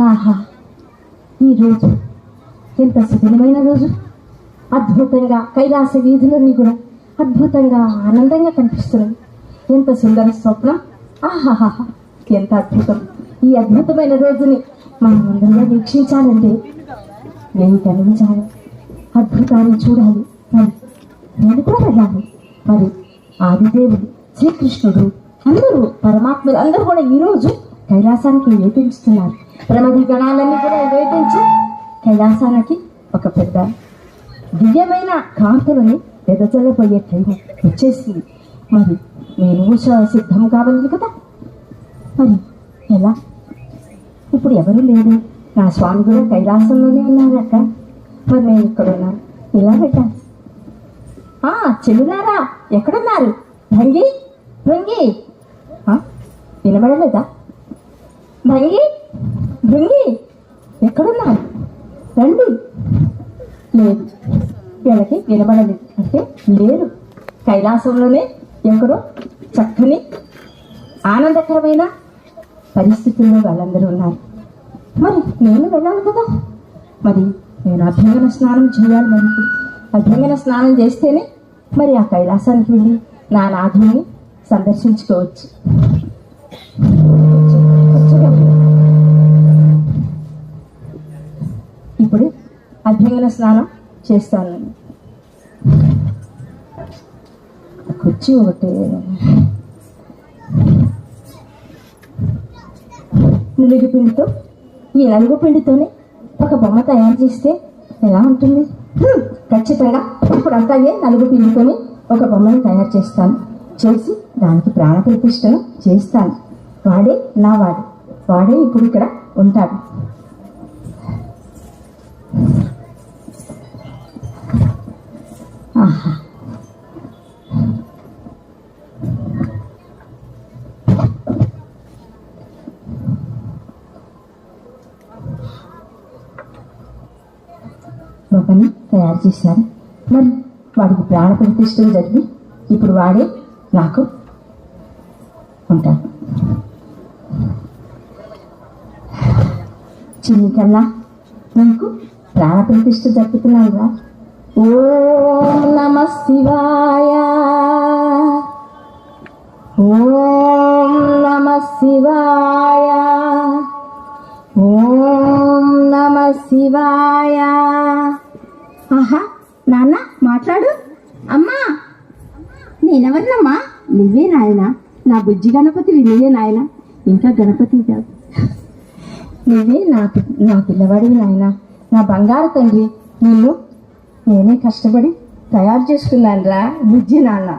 ఆహా. ఈ రోజు ఎంత సుఖమైన రోజు. అద్భుతంగా కైలాస వీధులన్నీ కూడా అద్భుతంగా ఆనందంగా కనిపిస్తున్నాయి. ఎంత సుందర స్వప్నం. ఆహాహా ఎంత అద్భుతం. ఈ అద్భుతమైన రోజుని మనం అందరం వీక్షించాలంటే నేను గమనించాలి. అద్భుతాన్ని చూడాలి. మరి నేను కూడా వెళ్ళాలి. మరి ఆదిదేవుడు శ్రీకృష్ణుడు అందరూ పరమాత్మలు అందరూ కూడా ఈరోజు కైలాసానికి వేధించుతున్నారు ప్రమది గణాలన్నీ కూడా వేధించి కైలాసానికి ఒక పెద్ద దివ్యమైన కాంతులని ఎదజల్లబోయే టైం వచ్చేసింది. మరి నేను సిద్ధం కావాలి కదా? మరి ఎలా? ఇప్పుడు ఎవరు లేరు? నా స్వామి కూడా కైలాసంలోనే ఉన్నారక్క మరి నేను ఇక్కడ ఉన్నాను ఇలా పెట్టాను ఆ చెల్లులారా ఎక్కడున్నారు? భంగి భంగి వినబడలేదా? భంగి భృంగి ఎక్కడున్నారు రండి. లేదు వీళ్ళకి వినబడలేదు అంటే లేరు. కైలాసంలోనే ఎవరో చక్కని ఆనందకరమైన పరిస్థితుల్లో వాళ్ళందరూ ఉన్నారు. మరి నేను వెళ్ళాలి కదా? మరి నేను అభ్యంగన స్నానం చేయాలి మరి. అభ్యంగన స్నానం చేస్తేనే మరి ఆ కైలాసానికి వెళ్ళి నా నాథుని సందర్శించుకోవచ్చు. ఇప్పుడు అభ్యంగన స్నానం చేస్తాను. నేను. కుర్చీ ఒకటి. నులిగి పిండితో ఈ నలుగు పిండితోనే ఒక బొమ్మ తయారు చేస్తే ఎలా ఉంటుంది? ఖచ్చితంగా. ఇప్పుడు అంతా నలుగు పిండితోని ఒక బొమ్మను తయారు చేస్తాను. చేసి దానికి ప్రాణ ప్రతిష్టను చేస్తాను. వాడే నా వాడు. వాడే ఇప్పుడు ఇక్కడ ఉంటాడు. బొమ్మని తయారు చేశారు. మరి వాడికి ప్రాణ ప్రతిష్టం జరిగి ఇప్పుడు వాడే నాకు ఉంటాడు. చిన్ని నీకు ప్రాణ ప్రతిష్ట జరుపుతున్నావుగా ఓం నమ శివాయ. ఓం నమ శివాయ. ఓం నమ శివాయ. ఆహా నాన్న మాట్లాడు. అమ్మా నేనెవరినమ్మా? నువ్వే నాయన. నా బుజ్జి గణపతి నువ్వే నాయన. ఇంకా గణపతి కాదు. నువ్వే నా నా పిల్లవాడివి నాయన. నా బంగారు తండ్రి. నిన్ను నేనే కష్టపడి తయారు చేసుకున్నాను రా బుజ్జి నాన్న.